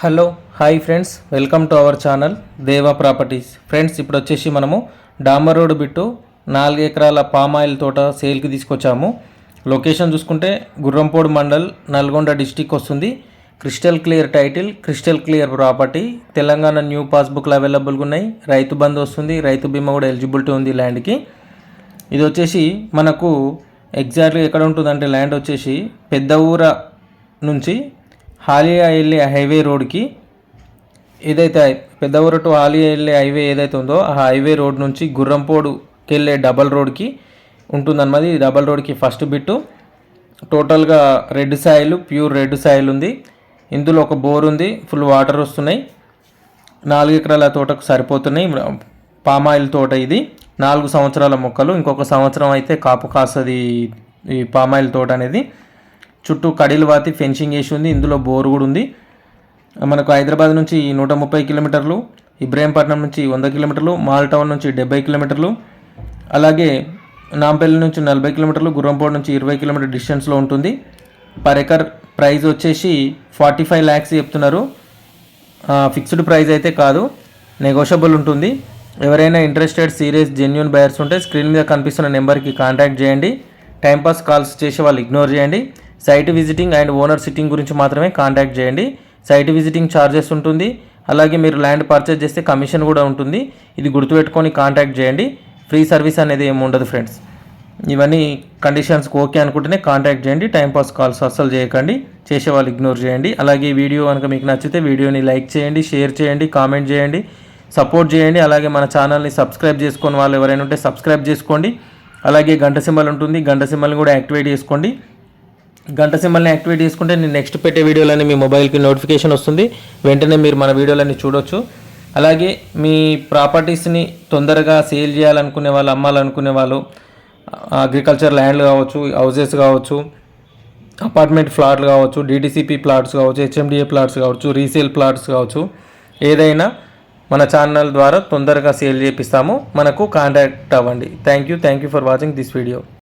Hello hi friends. Welcome to our channel Deva properties. Friends ఇప్పుడు వచ్చేసి మనము damar road bit నాలుగు ఎకరాల పామాయిల్ తోట సేల్కి తీసుకొచ్చాము. లొకేషన్ చూసుకుంటే గుర్రంపోడు మండల్ నల్గొండ డిస్టిక్ వస్తుంది. Crystal clear title crystal clear property. Telangana new పాస్బుక్లు అవైలబుల్గా ఉన్నాయి. రైతు బంధు వస్తుంది రైతు బీమా కూడా ఎలిజిబిలిటీ ఉంది ల్యాండ్కి. ఇది వచ్చేసి మనకు ఎగ్జాక్ట్గా ఎక్కడ ఉంటుందంటే ల్యాండ్ వచ్చేసి పెద్ద ఊర నుంచి హాలియా వెళ్ళే హైవే రోడ్కి ఏదైతే పెద్ద టు హాలియా వెళ్ళే హైవే ఏదైతే ఉందో ఆ హైవే రోడ్ నుంచి గుర్రంపోడుకి వెళ్ళే డబల్ రోడ్కి ఉంటుందన్నమాది డబల్ రోడ్కి ఫస్ట్ బిట్టు. టోటల్గా red soil pure red soil ఉంది. ఇందులో ఒక బోర్ ఉంది ఫుల్ వాటర్ వస్తున్నాయి. నాలుగు ఎకరాల తోటకు సరిపోతున్నాయి. పామాయిల్ తోట ఇది. నాలుగు సంవత్సరాల మొక్కలు. ఇంకొక సంవత్సరం అయితే కాపు కాస్తుంది ఈ పామాయిల్ తోట అనేది. చుట్టూ కడీలు వాతి ఫెన్సింగ్ వేసి ఉంది. ఇందులో బోర్ కూడా ఉంది. మనకు హైదరాబాద్ నుంచి నూట ముప్పై కిలోమీటర్లు ఇబ్రాహీంపట్నం నుంచి వంద కిలోమీటర్లు మాల్ టౌన్ నుంచి డెబ్బై కిలోమీటర్లు అలాగే నాంపల్లి నుంచి నలభై కిలోమీటర్లు గుర్రంపోడు నుంచి ఇరవై కిలోమీటర్ డిస్టెన్స్లో ఉంటుంది. పర్ ఎకర్ ప్రైజ్ వచ్చేసి ఫార్టీ ఫైవ్ ల్యాక్స్ చెప్తున్నారు. ఫిక్స్డ్ ప్రైజ్ అయితే కాదు నెగోషియబుల్ ఉంటుంది. ఎవరైనా ఇంట్రెస్టెడ్ సీరియస్ జెన్యున్ బయర్స్ ఉంటే స్క్రీన్ మీద కనిపిస్తున్న నెంబర్కి కాంటాక్ట్ చేయండి. టైంపాస్ కాల్స్ చేసే వాళ్ళు ఇగ్నోర్ చేయండి. Site visiting and owner sitting గురించి మాత్రమే కాంటాక్ట్ చేయండి. సైట్ విజిటింగ్ ఛార్జెస్ ఉంటుంది. అలాగే మీరు ల్యాండ్ పర్చేజ్ చేస్తే కమిషన్ కూడా ఉంటుంది. ఇది గుర్తుపెట్టుకొని కాంటాక్ట్ చేయండి. ఫ్రీ సర్వీస్ అనేది ఏమి ఉండదు ఫ్రెండ్స్. ఇవన్నీ కండిషన్స్ ఓకే అనుకుంటేనే కాంటాక్ట్ చేయండి. టైంపాస్ కాల్స్ అస్సలు చేయకండి. చేసే వాళ్ళు ఇగ్నోర్ చేయండి. అలాగే వీడియో కనుక మీకు నచ్చితే వీడియోని లైక్ చేయండి షేర్ చేయండి కామెంట్ చేయండి సపోర్ట్ చేయండి. అలాగే మన ఛానల్ని సబ్స్క్రైబ్ చేసుకొని వాళ్ళు ఎవరైనా ఉంటే సబ్స్క్రైబ్ చేసుకోండి. అలాగే గంట సింబల్ ఉంటుంది. గంట సింబల్ని కూడా యాక్టివేట్ చేసుకోండి. గంట సింబల్ని యాక్టివేట్ చేసుకుంటే నేను నెక్స్ట్ పెట్టే వీడియోలన్నీ మీ మొబైల్కి నోటిఫికేషన్ వస్తుంది. వెంటనే మీరు మన వీడియోలన్నీ చూడొచ్చు. అలాగే మీ ప్రాపర్టీస్ని తొందరగా సేల్ చేయాలనుకునే వాళ్ళు అమ్మాలనుకునే వాళ్ళు అగ్రికల్చర్ ల్యాండ్లు కావచ్చు హౌజెస్ కావచ్చు అపార్ట్మెంట్ ఫ్లాట్లు కావచ్చు డీటీసీపీ ప్లాట్స్ కావచ్చు హెచ్ఎండిఏ ప్లాట్స్ కావచ్చు రీసేల్ ప్లాట్స్ కావచ్చు ఏదైనా మన ఛానల్ ద్వారా తొందరగా సేల్ చేపిస్తాము. మనకు కాంటాక్ట్ అవ్వండి. Thank you thank you for watching this video